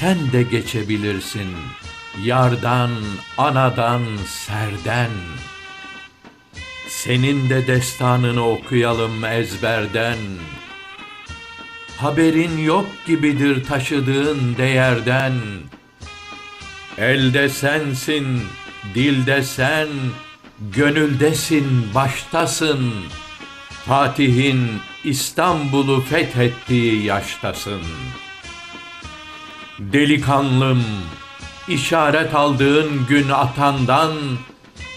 sen de geçebilirsin. Yardan, anadan, serden. Senin de destanını okuyalım ezberden. Haberin yok gibidir taşıdığın değerden. Elde sensin, dilde sen, gönüldesin, baştasın. Fatih'in İstanbul'u fethettiği yaştasın. Delikanlım, işaret aldığın gün atandan,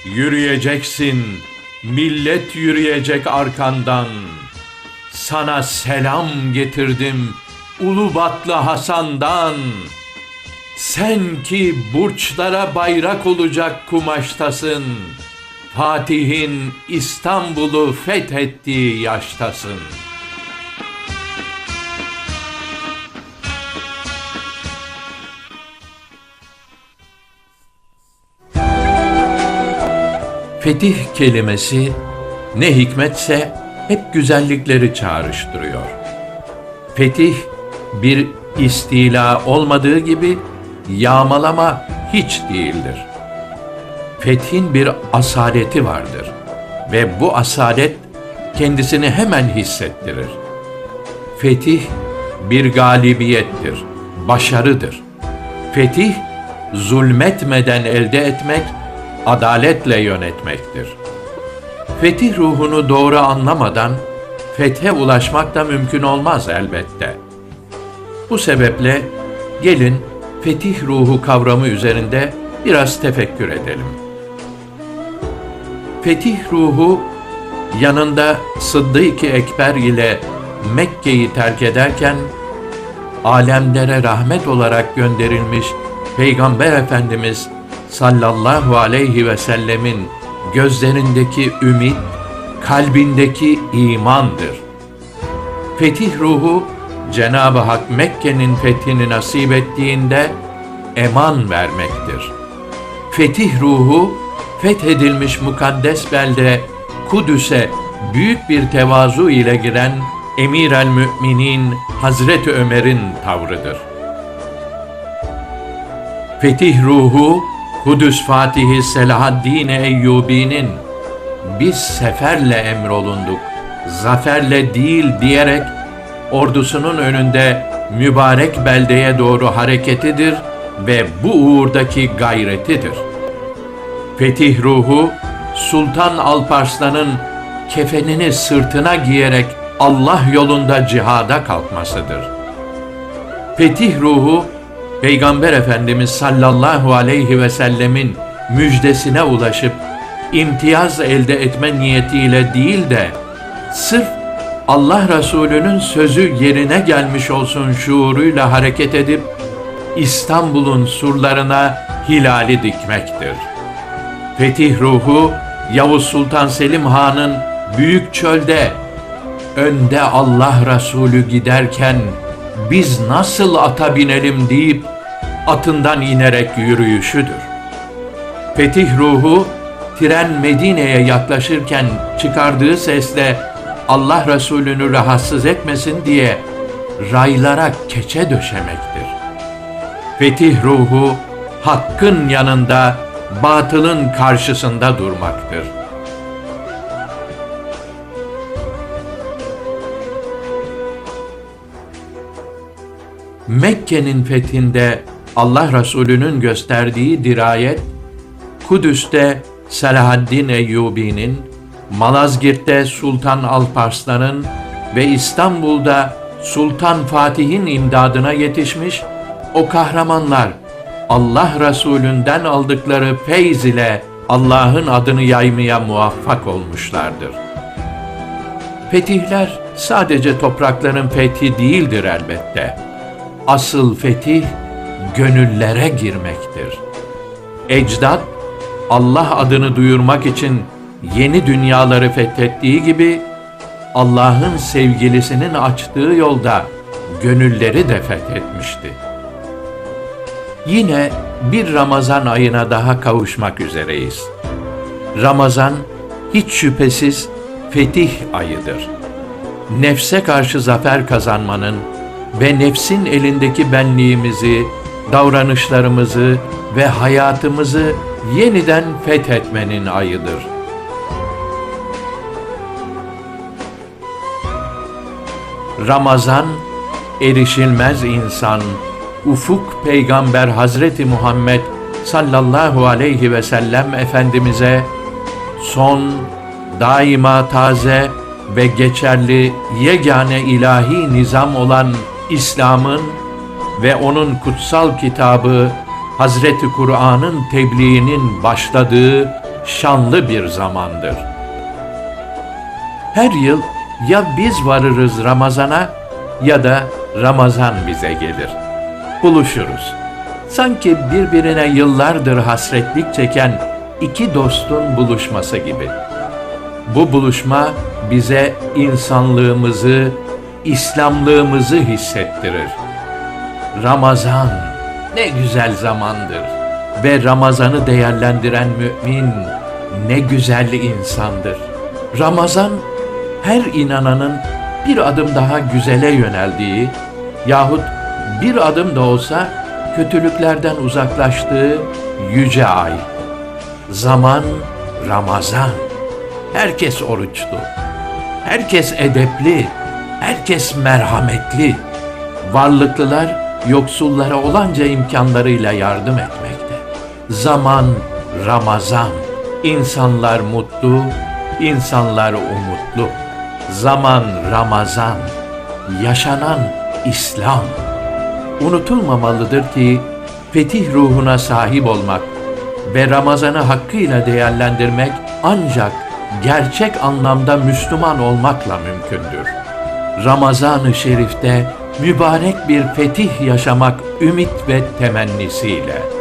yürüyeceksin, millet yürüyecek arkandan. Sana selam getirdim, Ulubatlı Hasan'dan. Sen ki burçlara bayrak olacak kumaştasın. Fatih'in İstanbul'u fethettiği yaştasın. Fetih kelimesi ne hikmetse hep güzellikleri çağrıştırıyor. Fetih bir istila olmadığı gibi yağmalama hiç değildir. Fethin bir asaleti vardır ve bu asalet kendisini hemen hissettirir. Fetih bir galibiyettir, başarıdır. Fetih zulmetmeden elde etmek, adaletle yönetmektir. Fetih ruhunu doğru anlamadan fethe ulaşmak da mümkün olmaz elbette. Bu sebeple gelin fetih ruhu kavramı üzerinde biraz tefekkür edelim. Fetih ruhu yanında Sıddık-ı Ekber ile Mekke'yi terk ederken alemlere rahmet olarak gönderilmiş Peygamber Efendimiz sallallahu aleyhi ve sellemin gözlerindeki ümit, kalbindeki imandır. Fetih ruhu Cenab-ı Hak Mekke'nin fethini nasip ettiğinde eman vermektir. Fetih ruhu fethedilmiş mukaddes belde Kudüs'e büyük bir tevazu ile giren Emir el Müminin Hazreti Ömer'in tavrıdır. Fetih ruhu Kudüs Fatihi Selahaddin Eyyubi'nin biz seferle emrolunduk, zaferle değil diyerek ordusunun önünde mübarek beldeye doğru hareketidir ve bu uğurdaki gayretidir. Fetih ruhu Sultan Alparslan'ın kefenini sırtına giyerek Allah yolunda cihada kalkmasıdır. Fetih ruhu Peygamber Efendimiz sallallahu aleyhi ve sellemin müjdesine ulaşıp imtiyaz elde etme niyetiyle değil de sırf Allah Resulü'nün sözü yerine gelmiş olsun şuuruyla hareket edip İstanbul'un surlarına hilali dikmektir. Fetih ruhu Yavuz Sultan Selim Han'ın büyük çölde önde Allah Resulü giderken biz nasıl ata binelim deyip atından inerek yürüyüşüdür. Fetih ruhu tren Medine'ye yaklaşırken çıkardığı sesle Allah Resulü'nü rahatsız etmesin diye raylara keçe döşemektir. Fetih ruhu hakkın yanında batılın karşısında durmaktır. Mekke'nin fethinde Allah Resulü'nün gösterdiği dirayet, Kudüs'te Selahaddin Eyyubi'nin, Malazgirt'te Sultan Alparslan'ın ve İstanbul'da Sultan Fatih'in imdadına yetişmiş, o kahramanlar Allah Resulünden aldıkları feyz ile Allah'ın adını yaymaya muvaffak olmuşlardır. Fetihler sadece toprakların fethi değildir elbette. Asıl fetih gönüllere girmektir. Ecdat Allah adını duyurmak için yeni dünyaları fethettiği gibi Allah'ın sevgilisinin açtığı yolda gönülleri de fethetmişti. Yine bir Ramazan ayına daha kavuşmak üzereyiz. Ramazan hiç şüphesiz fetih ayıdır. Nefse karşı zafer kazanmanın ve nefsin elindeki benliğimizi davranışlarımızı ve hayatımızı yeniden fethetmenin ayıdır. Ramazan, erişilmez insan, ufuk peygamber Hazreti Muhammed sallallahu aleyhi ve sellem Efendimiz'e son, daima taze ve geçerli yegane ilahi nizam olan İslam'ın ve onun kutsal kitabı Hazreti Kur'an'ın tebliğinin başladığı şanlı bir zamandır. Her yıl ya biz varırız Ramazan'a ya da Ramazan bize gelir. Buluşuruz. Sanki birbirine yıllardır hasretlik çeken iki dostun buluşması gibi. Bu buluşma bize insanlığımızı, İslamlığımızı hissettirir. Ramazan ne güzel zamandır ve Ramazan'ı değerlendiren mümin ne güzel insandır. Ramazan her inananın bir adım daha güzele yöneldiği yahut bir adım da olsa kötülüklerden uzaklaştığı yüce ay. Zaman Ramazan. Herkes oruçlu. Herkes edepli. Herkes merhametli. Varlıklılar yoksullara olanca imkanlarıyla yardım etmekte. Zaman Ramazan. İnsanlar mutlu, insanlar umutlu. Zaman Ramazan. Yaşanan İslam. Unutulmamalıdır ki fetih ruhuna sahip olmak ve Ramazan'ı hakkıyla değerlendirmek ancak gerçek anlamda Müslüman olmakla mümkündür. Ramazan-ı Şerif'te mübarek bir fetih yaşamak ümit ve temennisiyle.